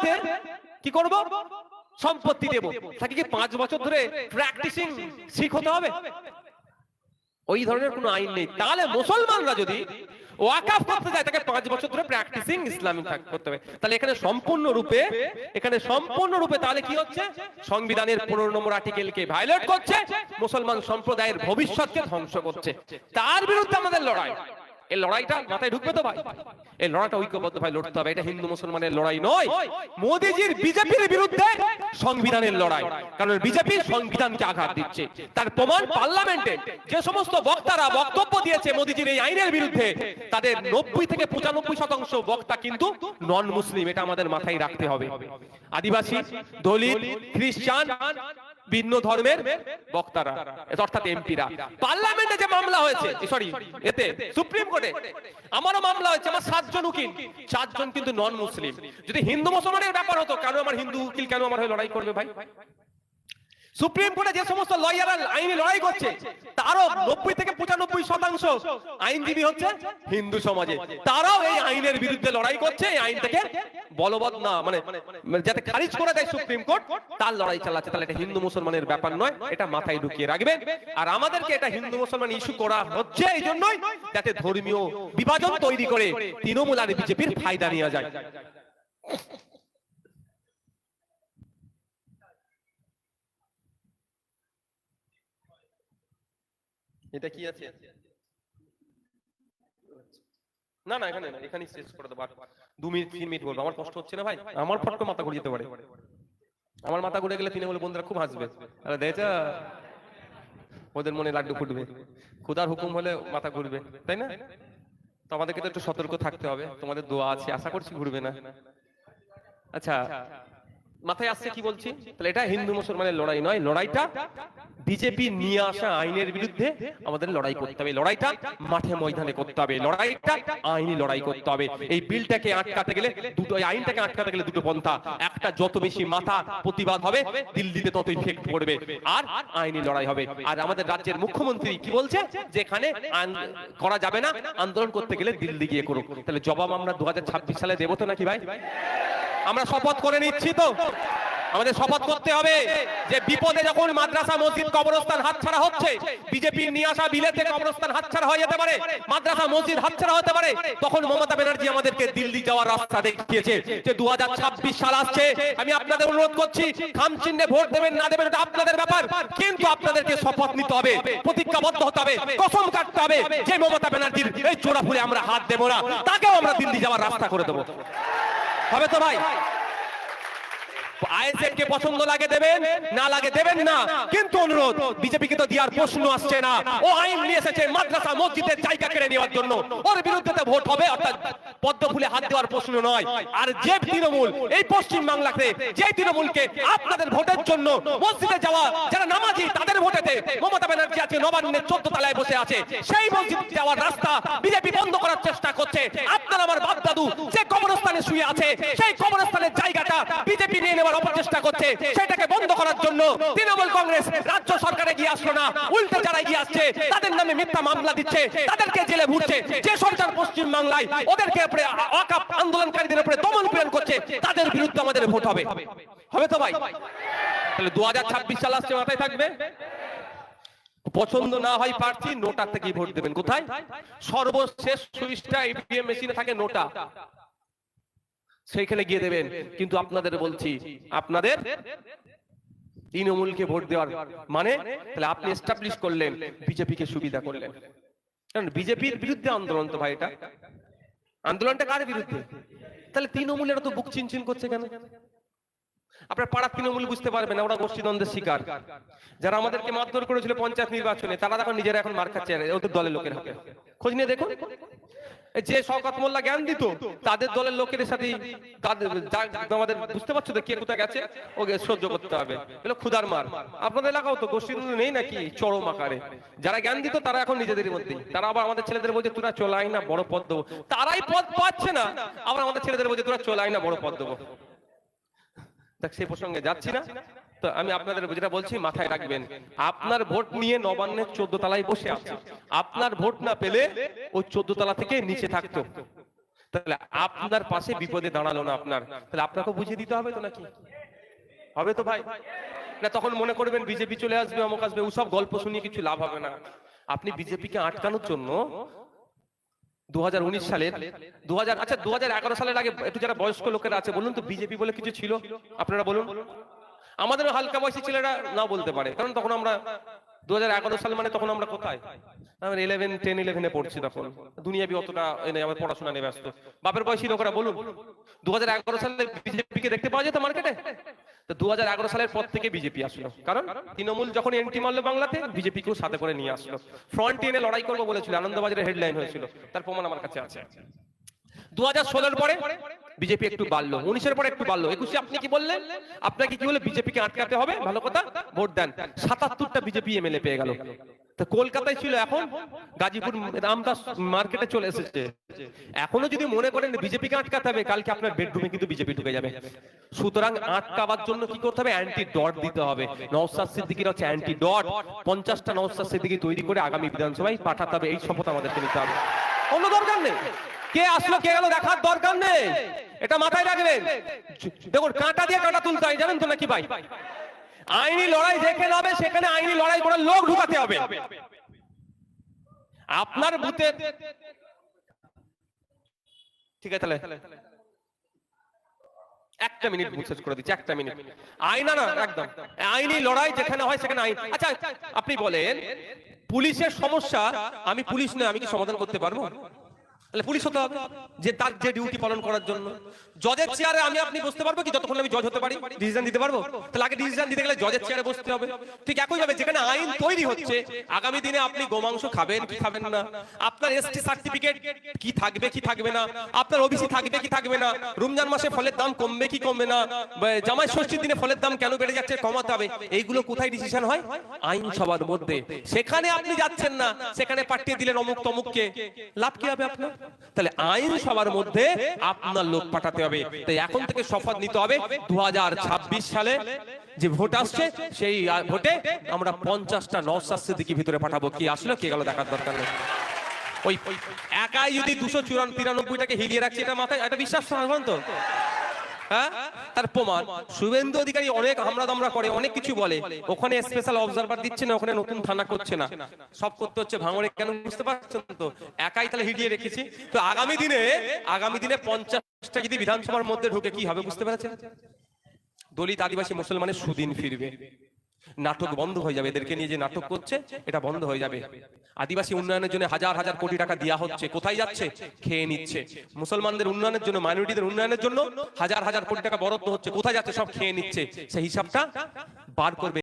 হাতে কি করব? সম্পত্তি দেব। তাকে কি পাঁচ বছর ধরে প্র্যাকটিসিং শিখ হতে হবে? ওই ধরনের কোনো আইন নেই। তাহলে মুসলমানরা যদি ওয়াকাফ করতে যায়, তাকে পাঁচ বছর ধরে প্র্যাকটিসিং ইসলামিক করতে হবে। তাহলে এখানে সম্পূর্ণ রূপে এখানে সম্পূর্ণ রূপে তাহলে কি হচ্ছে? সংবিধানের পনেরো নম্বর আর্টিকেলকে করছে। মুসলমান সম্প্রদায়ের ভবিষ্যৎকে ধ্বংস করছে। তার বিরুদ্ধে আমাদের লড়াই। এই লড়াইটা মাথায় ঢুকবে তো ভাই? এই লড়াইটা ঐক্যবদ্ধ ভাই লড়তে হবে। এটা হিন্দু মুসলমানের লড়াই নয়। মোদিজির বিজেপির বিরুদ্ধে সংবিধানের লড়াই। কারণ বিজেপি সংবিধানকে আঘাত দিচ্ছে। তার প্রমাণ পার্লামেন্টে যে সমস্ত বক্তারা বক্তব্য দিয়েছে মোদিজির এই আইনের বিরুদ্ধে, তাদের নব্বই থেকে পঁচানব্বই শতাংশ বক্তা কিন্তু নন মুসলিম এটা আমাদের মাথায় রাখতে হবে। আদিবাসী, দলিত, খ্রিস্টান ভিন্ন ধর্মের বক্তারা অর্থাৎ এমপিরা। পার্লামেন্টে যে মামলা হয়েছে সরি এতে, সুপ্রিম কোর্টে আমারও মামলা হয়েছে, আমার সাতজন উকিল, চারজন কিন্তু নন মুসলিম যদি হিন্দু মুসলমানের ব্যাপার হতো, কেন আমার হিন্দু উকিল, কেন আমার হয়ে লড়াই করবে ভাই? সুপ্রিম কোর্টে যে সমস্ত লয়াররা আইনি লড়াই করছে, তারও নব্বই থেকে পঁচানব্বই শতাংশ আইনজীবী হচ্ছে হিন্দু সমাজে। তারাও এই আইনের বিরুদ্ধে লড়াই করছে, এই আইনটাকে বলবৎ না মানে মানে যাতে খারিজ করে দেয় সুপ্রিম কোর্ট, তার লড়াই চালাচ্ছে। তাহলে এটা হিন্দু মুসলমানের ব্যাপার নয়, এটা মাথায় ঢুকিয়ে রাখবেন। আর আমাদেরকে এটা হিন্দু মুসলমান ইস্যু করা হচ্ছে এই জন্যই যাতে ধর্মীয় বিভাজন তৈরি করে তৃণমূল আর বিজেপির ফায়দা নেওয়া যায়। এটা কি আছে? না না, এখানে না, এখানেই শেষ করে দেবো। দু মিনিট, তিন মিনিট বলব। আমার কষ্ট হচ্ছে না ভাই? আমার ফটকে মাথা ঘুরে যেতে পারে। আমার মাথা ঘুরে গেলে বন্ধুরা খুব হাসবে। আরে ওদের মনে লাড্ডু ফুটবে। খুদার হুকুম হলে মাথা ঘুরবে, তাই না? তো আমাদেরকে তো একটু সতর্ক থাকতে হবে। তোমাদের দোয়া আছে, আশা করছি ঘুরবে না। আচ্ছা মাথায় আসছে কি বলছি? তাহলে এটা হিন্দু মুসলমানের লড়াই নয়। লড়াইটা বিজেপি নিয়ে আসা আইনের বিরুদ্ধে আমাদের লড়াই করতে হবে। লড়াইটা মাঠে ময়দানে করতে হবে। লড়াইটা আইনি লড়াই করতে হবে। এই বিলটাকে আটকাতে গেলে দুটো আইনটাকে আটকাতে গেলে দুটো পন্থা। একটা যত বেশি মাথা প্রতিবাদ হবে, দিল্লিতে তত ইফেক্ট পড়বে। আর আইনি লড়াই হবে। আর আমাদের রাজ্যের মুখ্যমন্ত্রী কি বলছে? যে এখানে করা যাবে না, আন্দোলন করতে গেলে দিল্লি গিয়ে করুক। তাহলে জবাব আমরা দু হাজার ছাব্বিশ সালে দেবো তো নাকি ভাই? আমরা শপথ করে নিচ্ছি তো। আমাদের শপথ করতে হবে যে বিপদে যখন মাদ্রাসা, মসজিদ, কবরস্থান হাতছাড়া হচ্ছে, বিজেপি নিয়ে আসা বিলেতে কবরস্থান হাতছাড়া হয়ে যেতে পারে, মাদ্রাসা, মসজিদ হাতছাড়া হতে পারে, তখন মমতা ব্যানার্জি আমাদেরকে দিল্লি যাওয়ার রাস্তা দেখিয়েছে যে দু সাল আসছে। আমি আপনাদের অনুরোধ করছি, খাম চিহ্নে ভোট দেবেন, না দেবেন, এটা আপনাদের ব্যাপার। কিন্তু আপনাদেরকে শপথ নিতে হবে, প্রতিজ্ঞাবদ্ধ হতে হবে, কসম কাটতে হবে যে মমতা ব্যানার্জির এই চোরা ফুলে আমরা হাত দেবো না, তাকেও আমরা দিল্লি যাওয়ার রাস্তা করে দেবো। হবে তো ভাই? আইএসএফ আপনাদের ভোটের জন্য মসজিদে যাওয়া, যারা নামাজি, তাদের ভোটেতে মমতা ব্যানার্জি আছে নবান্নের চোদ্দ তলায় বসে আছে। সেই মসজিদ যাওয়ার রাস্তা বিজেপি বন্ধ করার চেষ্টা করছে। আপনার আমার বাপ দাদু যে কবরস্থানে শুয়ে আছে, সেই কবরস্থানের জায়গাটা বিজেপি নিয়ে অপচেষ্টা করছে, সেটাকে বন্ধ করার জন্য তৃণমূল কংগ্রেস রাজ্য সরকারে গিয়ে আসলো না, উল্টে যারা এগিয়ে আসছে, তাদের নামে মিথ্যা মামলা দিচ্ছে, তাদেরকে জেলে ভুটছে যে সরকার পশ্চিম বাংলায় ওদেরকে অকাপ আন্দোলনকারীদের উপরে দমন পীড়ন করছে, তাদের বিরুদ্ধে আমাদের ভোট হবে। হবে তো ভাই? তাহলে দু হাজার ছাব্বিশ সাল আসছে, মাথায় থাকবে? পছন্দ না হয় প্রার্থী, নোটার থেকে ভোট দেবেন। কোথায়? সর্বশেষ সুইচটা ইভিএম মেশিনে থাকে নোটা। সেইখানে গিয়ে দেবেন। কিন্তু আপনাদের বলছি, আপনাদের তৃণমূলকে ভোট দেওয়ার মানে তাহলে আপনি এস্টাবলিশ করলেন, বিজেপিকে সুবিধা করলেন। কারণ বিজেপির বিরুদ্ধে আন্দোলন তো ভাই এটা। আন্দোলনটা কার বিরুদ্ধে? তাহলে তৃণমূলের তো বুক চিনচিন করছে কেন? আপনার পাড়ার তৃণমূল বুঝতে পারবেন ওরা গোষ্ঠীদ্বন্দ্বের শিকার। যারা আমাদেরকে মারধর করেছিল পঞ্চায়েত নির্বাচনে, তারা এখন নিজেরা এখন মার খাচ্ছে, ওদের দলের লোকের। হাতে খোঁজ নিয়ে দেখুন। যে শওকত মোল্লা জ্ঞান দিত, তাদের দলের লোকের সাথে আমাদের বুঝতে পারছ তো কে কোথায় গেছে? ওকে সহ্য করতে হবে। এগুলো ক্ষুদার মার। আপনাদের এলাকাও তো গোষ্ঠীদ্বন্দ্ব নেই নাকি? চরম আকারে। যারা জ্ঞান দিত, তারা এখন নিজেদের মধ্যে তারা আবার আমাদের ছেলেদের বলছে, তোরা চলাই না, বড় পদ দেবো। তারাই পদ পাচ্ছে না। আবার আমাদের ছেলেদের বলছে, তোরা চলাই না, বড় পদ দেবো। দেখ, সেই প্রসঙ্গে যাচ্ছি না। তো আমি আপনাদের যেটা বলছি, মাথায় রাখবেন। আপনার ভোট নিয়ে নবান্নের চোদ্দ তলায় বসে আছে। আপনার ভোট না পেলে ওই চোদ্দ তলা থেকে নিচে থাকতো। তাহলে আপনার পাশে বিপদে দাঁড়াল না আপনার। তাহলে আপনাকে বুঝিয়ে দিতে হবে তো নাকি? হবে তো ভাই? না, তখন মনে করবেন বিজেপি চলে আসবে, অমুক আসবে, ওসব গল্প শুনিয়ে কিছু লাভ হবে না। আপনি বিজেপিকে আটকানোর জন্য দু সালের দু হাজার আচ্ছা দু হাজার এগারো সালের আগে একটু যারা বয়স্ক লোকেরা আছে, বলুন তো বিজেপি বলে কিছু ছিল? আপনারা বলুন। আমাদের হালকা বয়সী ছেলেরা নাও বলতে পারে। কারণ তখন আমরা দু সাল মানে তখন আমরা কোথায়? ইলেভেন টেন ইলেভেনে পড়ছি তখন। দুনিয়াবি অতটা আমার পড়াশোনা নিয়ে ব্যস্ত। বাপের বয়সী লোকেরা বলুন দু সালে বিজেপিকে দেখতে পাওয়া যেত মার্কেটে? তো দুহাজার এগারো সালের পর থেকে বিজেপি আসলো। কারণ তৃণমূল যখন এন্ট্রি মারলো বাংলাতে, বিজেপিকেও সাথে করে নিয়ে আসলো। ফ্রন্ট এনে লড়াই করব বলেছিল, আনন্দবাজারের হেডলাইন হয়েছিল। তার প্রমাণ আমার কাছে আছে। দু হাজার ষোলোর পরে বিজেপি একটু বাড়লো, উনিশের পরে একটু বাড়লো। একুশে আপনি কি বললেন? আপনাকে কি বলে বিজেপিকে আটকাতে হবে? ভালো কথা, ভোট দেন। সাতাত্তরটা বিজেপি এমএলএ পেয়ে গেল। কলকাতায় ছিল এখন? গাজীপুর রামদাস মার্কেটে চলে এসেছে। এখনও যদি মনে করেন বিজেপিকে আটকাতে হবে, কালকে আপনার বেডরুমে কিন্তু বিজেপি ঢুকে যাবে। সুতরাং আটকাবার জন্য কি করতে হবে? অ্যান্টি ডট দিতে হবে। নওসাদ সিদ্দিকির হচ্ছে অ্যান্টি ডট পঞ্চাশটা নওসাদ সিদ্দিকি তৈরি করে আগামী বিধানসভায় পাঠাতে হবে। এই শপথ আমাদেরকে নিতে হবে। অন্য দরকার নেই। কে আসলো, কে গেল দেখার দরকার নেই। এটা মাথায় রাখবেন। দেখুন, কাঁটা দিয়ে কাঁটা তুলতে হয়, জানেন তো নাকি ভাই? আইনি লড়াই যেখানে হবে সেখানে আইনি লড়াই করার লোক ঢুকাতে হবে। আপনার বুথে ঠিক আছে একটা মিনিট বুথ করে দিচ্ছি, একটা মিনিট। আইনা না একদম। আইনি লড়াই যেখানে হয়, সেখানে আইন। আচ্ছা আপনি বলেন, পুলিশের সমস্যা, আমি পুলিশ নয় আমি কি সমাধান করতে পারব? তাহলে পুলিশ হতে হবে যে তার যে ডিউটি পালন করার জন্য। জজের চেয়ারে আমি, আপনি বসতে পারব কি? যতক্ষণ আমি জজ হতে পারি ডিসিশন দিতে পারব? তাহলে আগে ডিসিশন দিতে গেলে জজের চেয়ারে বসতে হবে। ঠিক একই ভাবে যেখানে আইন তৈরি হচ্ছে, আগামী দিনে আপনি গোমাংস খাবেন কি খাবেন না? আপনার এসটি সার্টিফিকেট কি থাকবে কি থাকবে না? আপনার ওবিসি থাকবে, কি থাকবে না? রমজান মাসে ফলের দাম কমবে, কি কমবে না? জামাই ষষ্ঠীর দিনে ফলের দাম কেন বেড়ে যাচ্ছে কমাতে হবে? এইগুলো কোথায় ডিসিশন হয়? আইন সভার মধ্যে। সেখানে আপনি যাচ্ছেন না, সেখানে পাঠিয়ে দিলেন অমুক তমুককে। লাভ কি হবে আপনার? তাহলে আইন সবার মধ্যে আপনার লোক পাঠাতে হবে। তাই এখন থেকে শপথ নিতে হবে দু হাজার ছাব্বিশ সালে যে ভোট আসছে, সেই ভোটে আমরা পঞ্চাশটা নওসাদ দিকে ভিতরে পাঠাবো। কি আসলো? কে গেল? দেখার দরকার নেই। ওই একাই যদি দুশো চুরান তিরানব্বইটাকে হিলিয়ে রাখছে, এটা মাথায় এটা বিশ্বাস তো? হ্যাঁ? তার প্রমাণ। শুভেন্দু অধিকারী অনেক আমরা দামরা করে, অনেক কিছু বলে। ওখানে স্পেশাল অবজারভার দিচ্ছে না, ওখানে নতুন থানা করছে না। সব করতে হচ্ছে ভাঙড়ে, কেন বুঝতে পারছেন তো? একাই তাহলে হিডিয়ে রেখেছি। তো আগামী দিনে আগামী দিনে পঞ্চাশটা যদি বিধানসভার মধ্যে ঢুকে কি হবে বুঝতে পেরেছেন? দলিত আদিবাসী মুসলমানের সুদিন ফিরবে। নাটক বন্ধ হয়ে যাবে। এদেরকে নিয়ে যে নাটক করছে এটা বন্ধ হয়ে যাবে। আদিবাসী উন্নয়নের জন্য হাজার হাজার কোটি টাকা দেওয়া হচ্ছে। কোথায় যাচ্ছে? খেয়ে নিচ্ছে। মুসলমানদের উন্নয়নের জন্য মাইনরিটিদের উন্নয়নের জন্য হাজার হাজার কোটি টাকা বরাদ্দ হচ্ছে। কোথায় যাচ্ছে? সব খেয়ে নিচ্ছে। সেই হিসাবটা বার করবে।